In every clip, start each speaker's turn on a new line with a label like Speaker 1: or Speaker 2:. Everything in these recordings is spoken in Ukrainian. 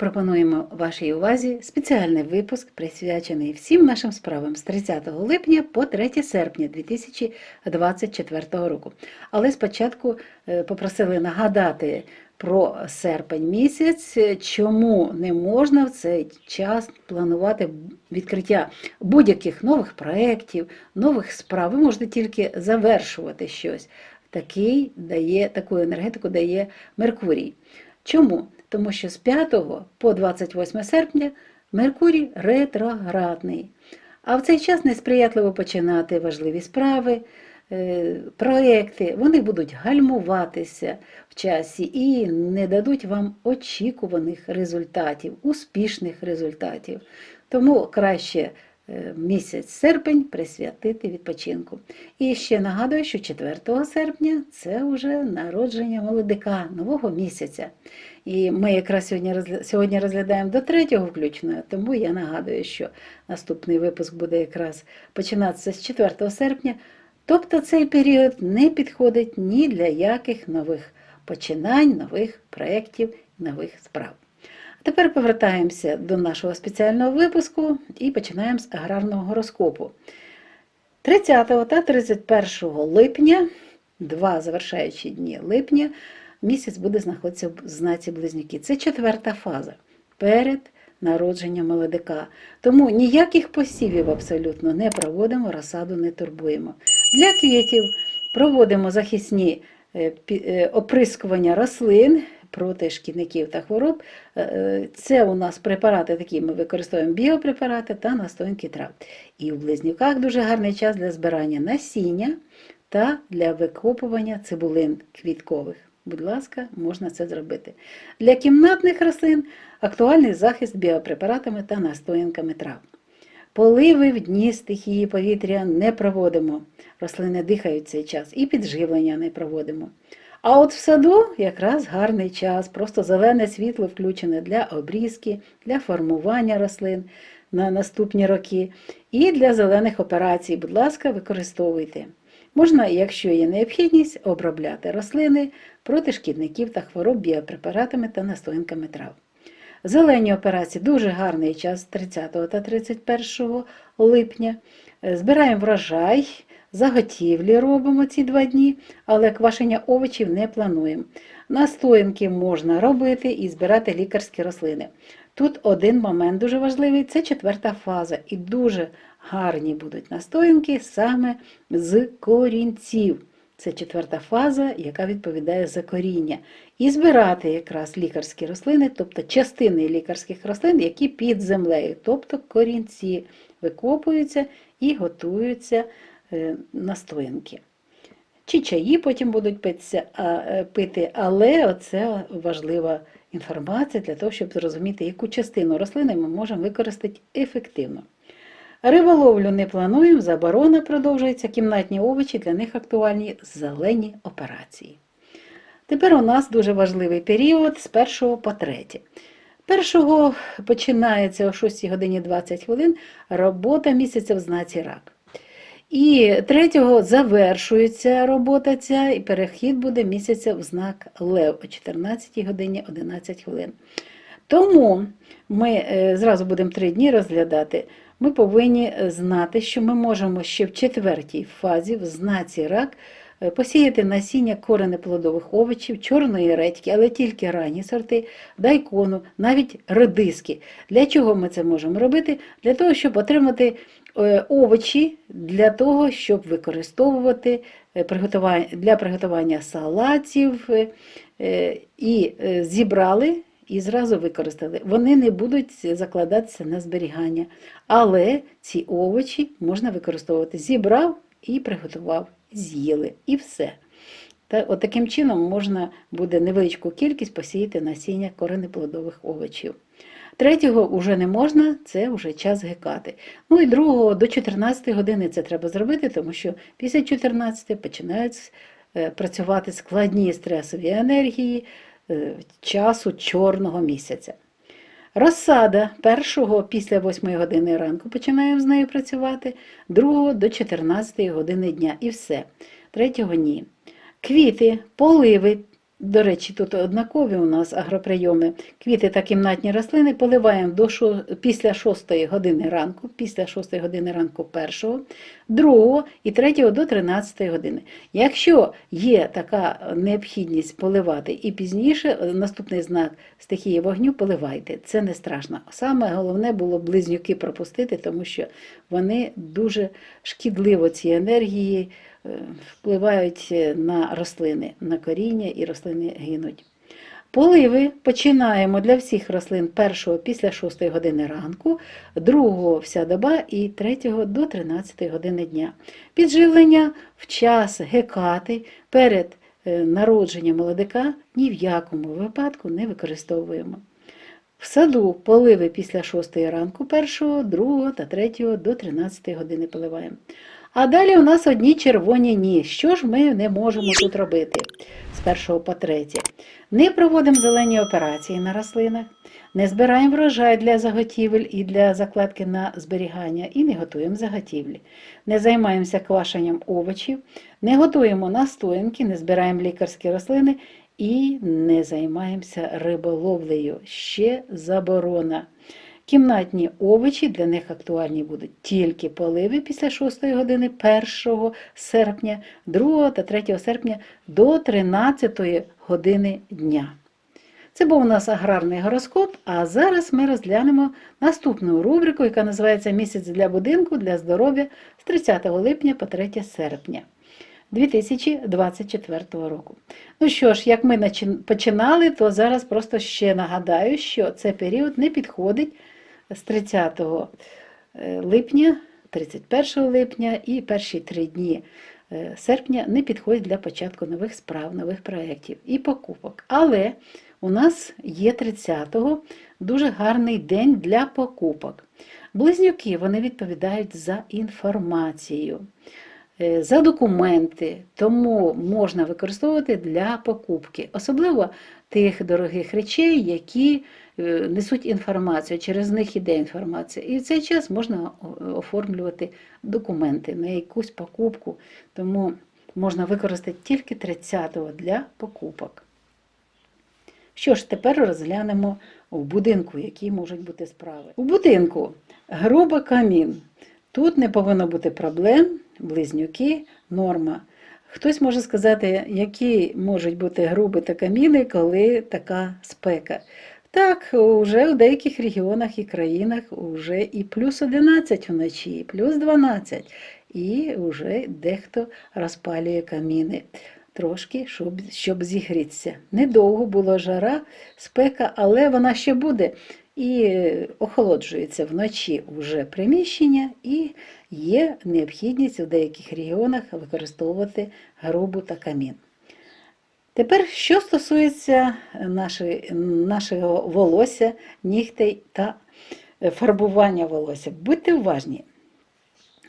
Speaker 1: Пропонуємо вашій увазі спеціальний випуск, присвячений всім нашим справам з 30 липня по 3 серпня 2024 року. Але спочатку е, попросили нагадати про серпень місяць, е, чому не можна в цей час планувати відкриття будь-яких нових проєктів, нових справ. Ви можете тільки завершувати щось. Такий дає, таку енергетику дає Меркурій. Чому? Тому що з 5 по 28 серпня Меркурій ретроградний. А в цей час несприятливо починати важливі справи, е, проекти. Вони будуть гальмуватися в часі і не дадуть вам очікуваних результатів, успішних результатів. Тому краще місяць серпень присвятити відпочинку. І ще нагадую, що 4 серпня це вже народження молодика, нового місяця. І ми якраз сьогодні сьогодні розглядаємо до 3 включно, тому я нагадую, що наступний випуск буде якраз починатися з 4 серпня. Тобто цей період не підходить ні для яких нових починань, нових проєктів, нових справ. Тепер повертаємося до нашого спеціального випуску і починаємо з аграрного гороскопу. 30 та 31 липня, два завершаючі дні липня, місяць буде знаходитися в знаці близнюки. Це четверта фаза перед народженням молодика. Тому ніяких посівів абсолютно не проводимо, розсаду не турбуємо. Для квітів проводимо захисні е, е, оприскування рослин проти шкідників та хвороб. Е, е, Це у нас препарати такі, ми використовуємо біопрепарати та настоянки трав. І у близнюках дуже гарний час для збирання насіння та для викопування цибулин квіткових. Будь ласка, можна це зробити. Для кімнатних рослин актуальний захист біопрепаратами та настоянками трав. Поливи в дні стихії повітря не проводимо. Рослини дихають цей час і підживлення не проводимо. А от в саду якраз гарний час, просто зелене світло включене для обрізки, для формування рослин на наступні роки і для зелених операцій. Будь ласка, використовуйте. Можна, якщо є необхідність, обробляти рослини проти шкідників та хвороб біопрепаратами та настоянками трав. Зелені операції дуже гарний час 30 та 31 липня. Збираємо врожай, заготівлі робимо ці два дні, але квашення овочів не плануємо. Настоянки можна робити і збирати лікарські рослини. Тут один момент дуже важливий це четверта фаза, і дуже гарні будуть настоянки саме з корінців. Це четверта фаза, яка відповідає за коріння. І збирати якраз лікарські рослини, тобто частини лікарських рослин, які під землею, тобто корінці викопуються і готуються настоянки. Чи чаї потім будуть питися, а, е, пити, але це важлива інформація для того, щоб зрозуміти, яку частину рослини ми можемо використати ефективно. Риболовлю не плануємо, заборона продовжується, кімнатні овочі, для них актуальні зелені операції. Тепер у нас дуже важливий період з 1 по 3. Першого починається о 6 годині 20 хвилин робота місяця в знаці рак. І третього завершується робота ця, і перехід буде місяця в знак Лев о 14 годині 11 хвилин. Тому ми е, зразу будемо три дні розглядати. Ми повинні знати, що ми можемо ще в четвертій фазі, в знаці рак, посіяти насіння коренеплодових овочів, чорної редьки, але тільки ранні сорти, дайкону, навіть редиски. Для чого ми це можемо робити? Для того, щоб отримати е, овочі, для того, щоб використовувати е, для приготування салатів е, е, і е, зібрали і зразу використали. Вони не будуть закладатися на зберігання, але ці овочі можна використовувати. Зібрав і приготував, з'їли, і все. Та, от таким чином можна буде невеличку кількість посіяти насіння коренеплодових овочів. Третього вже не можна, це вже час гекати. Ну і другого до 14 години це треба зробити, тому що після 14 починають е, працювати складні стресові енергії е, часу чорного місяця. Розсада першого після 8 години ранку починаємо з нею працювати, другого до 14 години дня і все. Третього ні. Квіти, поливи. До речі, тут однакові у нас агроприйоми. Квіти та кімнатні рослини поливаємо до шо- після 6 години ранку, після 6 години ранку першого, другого і третього до 13 години. Якщо є така необхідність поливати і пізніше, е, наступний знак стихії вогню поливайте. Це не страшно. Саме головне було близнюки пропустити, тому що вони дуже шкідливо ці енергії впливають е, на рослини, на коріння і рослини гинуть. Поливи починаємо для всіх рослин першого після 6 години ранку, другого вся доба і третього до 13 години дня. Підживлення в час гекати перед е, народженням молодика ні в якому випадку не використовуємо. В саду поливи після 6 ранку, 1, 2 та 3 до 13 години поливаємо. А далі у нас одні червоні ні. Що ж ми не можемо тут робити з 1 по 3? Не проводимо зелені операції на рослинах, не збираємо врожай для заготівель і для закладки на зберігання і не готуємо заготівлі. Не займаємося квашенням овочів, не готуємо настоянки, не збираємо лікарські рослини і не займаємося риболовлею. Ще заборона. Кімнатні овочі для них актуальні будуть тільки поливи після 6 години 1 серпня, 2 та 3 серпня до 13 години дня. Це був у нас аграрний гороскоп, а зараз ми розглянемо наступну рубрику, яка називається Місяць для будинку для здоров'я з 30 липня по 3 серпня 2024 року. Ну що ж, як ми починали, то зараз просто ще нагадаю, що цей період не підходить з 30 е, липня, 31 липня і перші три дні е, серпня не підходять для початку нових справ, нових проєктів і покупок. Але у нас є 30-го дуже гарний день для покупок. Близнюки вони відповідають за інформацію, е, за документи, тому можна використовувати для покупки, особливо тих дорогих речей, які е, несуть інформацію, через них іде інформація. І в цей час можна оформлювати документи на якусь покупку, тому можна використати тільки 30-го для покупок. Що ж, тепер розглянемо в будинку, які можуть бути справи. У будинку грубо камін. Тут не повинно бути проблем, близнюки, норма. Хтось може сказати, які можуть бути груби та каміни, коли така спека. Так, вже в деяких регіонах і країнах вже і плюс 11 вночі, і плюс 12, і вже дехто розпалює каміни трошки, щоб, щоб зігрітися. Недовго була жара, спека, але вона ще буде. І охолоджується вночі вже приміщення, і є необхідність у деяких регіонах використовувати грубу та камін. Тепер, що стосується нашого волосся, нігтей та е, фарбування волосся, будьте уважні.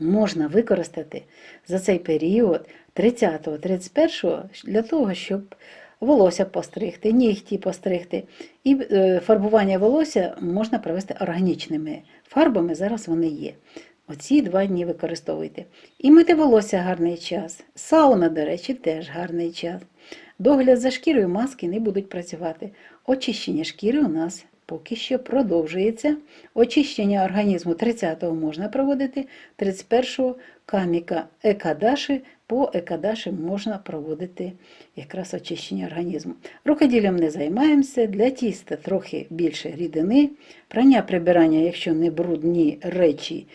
Speaker 1: Можна використати за цей період 30-31 для того, щоб волосся постригти, нігті постригти. І е, фарбування волосся можна провести органічними фарбами, зараз вони є. Оці два дні використовуйте. І мити волосся гарний час. Сауна, до речі, теж гарний час. Догляд за шкірою маски не будуть працювати. Очищення шкіри у нас поки що продовжується. Очищення організму 30-го можна проводити, 31-го каміка екадаші, по екадаші можна проводити якраз очищення організму. Рукоділлям не займаємося, для тіста трохи більше рідини, прання прибирання, якщо не брудні речі,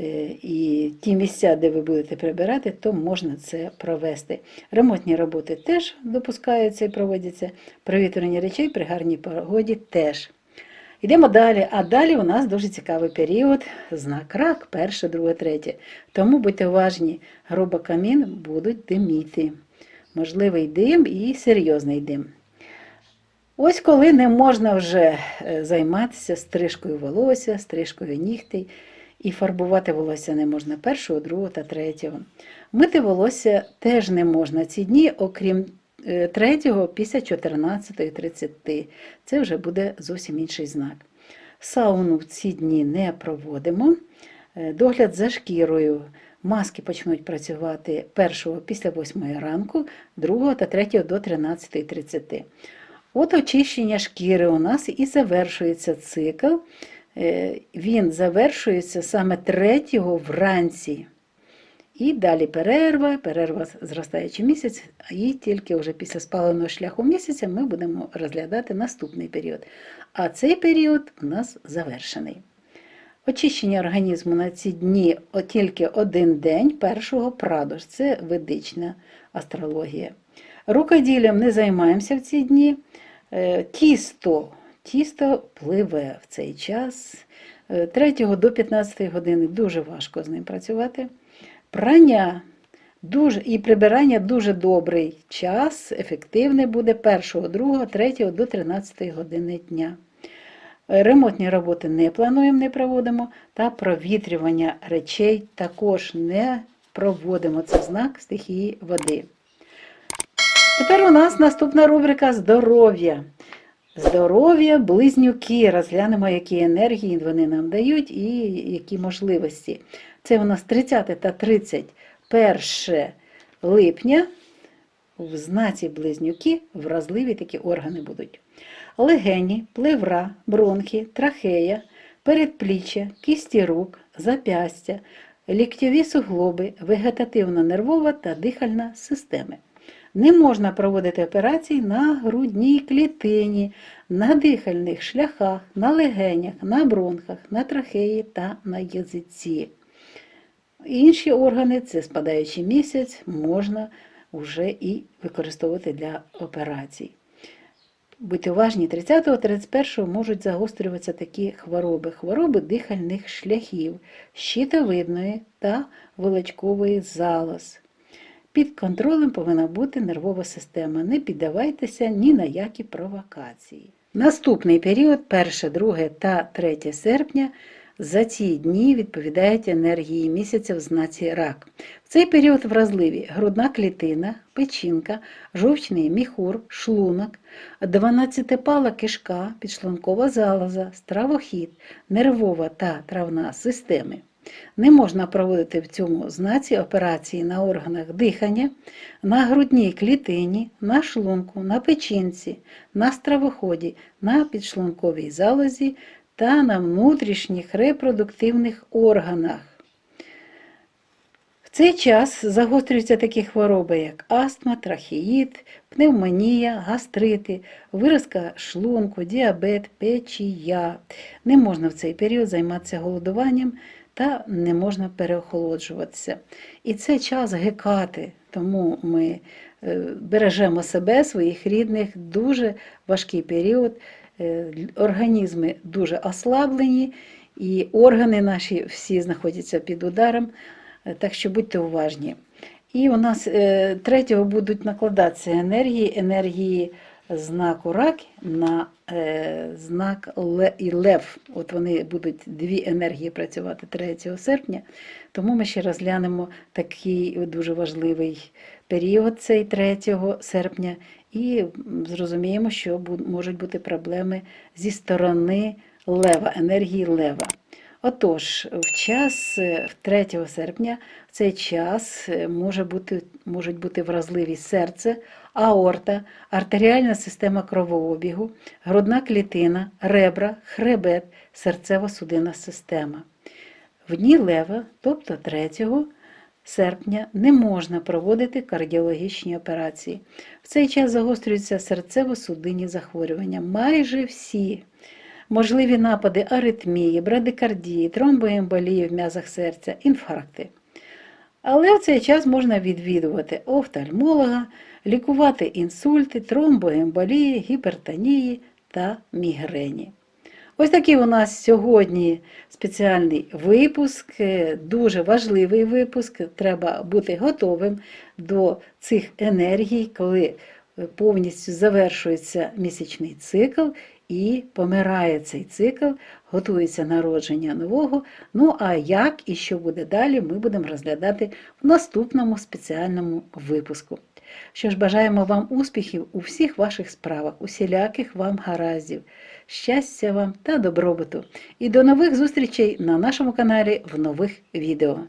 Speaker 1: е, і ті місця, де ви будете прибирати, то можна це провести. Ремонтні роботи теж допускаються і проводяться. Провітрення речей при гарній погоді теж. Йдемо далі. А далі у нас дуже цікавий період. Знак рак, перше, друге, третє. Тому будьте уважні, грубо камін будуть диміти. Можливий дим і серйозний дим. Ось коли не можна вже е, займатися стрижкою волосся, стрижкою нігтей, і фарбувати волосся не можна першого, другого та третього. Мити волосся теж не можна ці дні, окрім е, третього, після 14.30. Це вже буде зовсім інший знак. Сауну в ці дні не проводимо. Е, Догляд за шкірою. Маски почнуть працювати першого після 8 ранку, другого та третього до 13.30. От очищення шкіри у нас і завершується цикл. Е, Він завершується саме третього вранці. І далі перерва, перерва зростаючий місяць, і тільки вже після спаленого шляху місяця ми будемо розглядати наступний період. А цей період у нас завершений. Очищення організму на ці дні тільки один день першого прадож. Це ведична астрологія. Рукоділлям не займаємося в ці дні. Е, Тісто, тісто пливе в цей час. Е, 3 до 15 години дуже важко з ним працювати. Прання дуже, і прибирання дуже добрий час, ефективне буде 1, 2, 3 до 13 години дня. Ремонтні роботи не плануємо, не проводимо, та провітрювання речей також не проводимо. Це знак стихії води. Тепер у нас наступна рубрика здоров'я. Здоров'я, близнюки. Розглянемо, які енергії вони нам дають і які можливості. Це у нас 30 та 31 липня. В знаці близнюки вразливі такі органи будуть. Легені, плевра, бронхи, трахея, передпліччя, кісті рук, запястя, ліктьові суглоби, вегетативно-нервова та дихальна системи. Не можна проводити операції на грудній клітині, на дихальних шляхах, на легенях, на бронхах, на трахеї та на язиці. Інші органи, це спадаючий місяць, можна вже і використовувати для операцій. Будьте уважні, 30-31 можуть загострюватися такі хвороби. Хвороби дихальних шляхів, щитовидної та волочкової залоз. Під контролем повинна бути нервова система. Не піддавайтеся ні на які провокації. Наступний період, 1, 2 та 3 серпня, за ці дні відповідають енергії місяця в знаці рак. В цей період вразливі грудна клітина, печінка, жовчний міхур, шлунок, 12-пала кишка, підшлункова залоза, стравохід, нервова та травна системи. Не можна проводити в цьому знаці операції на органах дихання, на грудній клітині, на шлунку, на печінці, на стравоході, на підшлунковій залозі та на внутрішніх репродуктивних органах. В цей час загострюються такі хвороби, як астма, трахеїд, пневмонія, гастрити, виразка шлунку, діабет, печія. Не можна в цей період займатися голодуванням та не можна переохолоджуватися. І це час гекати, тому ми е, бережемо себе, своїх рідних, дуже важкий період. Е, Організми дуже ослаблені, і органи наші всі знаходяться під ударом, е, так що будьте уважні. І у нас третього будуть накладатися енергії, енергії знаку рак на е, знак ле, і лев. От вони будуть дві енергії працювати 3 серпня. Тому ми ще розглянемо такий дуже важливий період, цей 3 серпня, і зрозуміємо, що можуть бути проблеми зі сторони лева, енергії лева. Отож, в час е, 3 серпня в цей час е, може бути, можуть бути вразливі серце, аорта, артеріальна система кровообігу, грудна клітина, ребра, хребет, серцево-судинна система. В дні лева, тобто 3 серпня, не можна проводити кардіологічні операції. В цей час загострюються серцево-судинні захворювання. Майже всі. Можливі напади аритмії, брадикардії, тромбоемболії в м'язах серця, інфаркти. Але в цей час можна відвідувати офтальмолога, лікувати інсульти, тромбоемболії, гіпертонії та мігрені. Ось такий у нас сьогодні спеціальний випуск, е, дуже важливий випуск. Треба бути готовим до цих енергій, коли е, повністю завершується місячний цикл і помирає цей цикл, готується народження нового. Ну а як і що буде далі, ми будемо розглядати в наступному спеціальному випуску. Що ж, бажаємо вам успіхів у всіх ваших справах, усіляких вам гараздів, щастя вам та добробуту. І до нових зустрічей на нашому каналі в нових відео.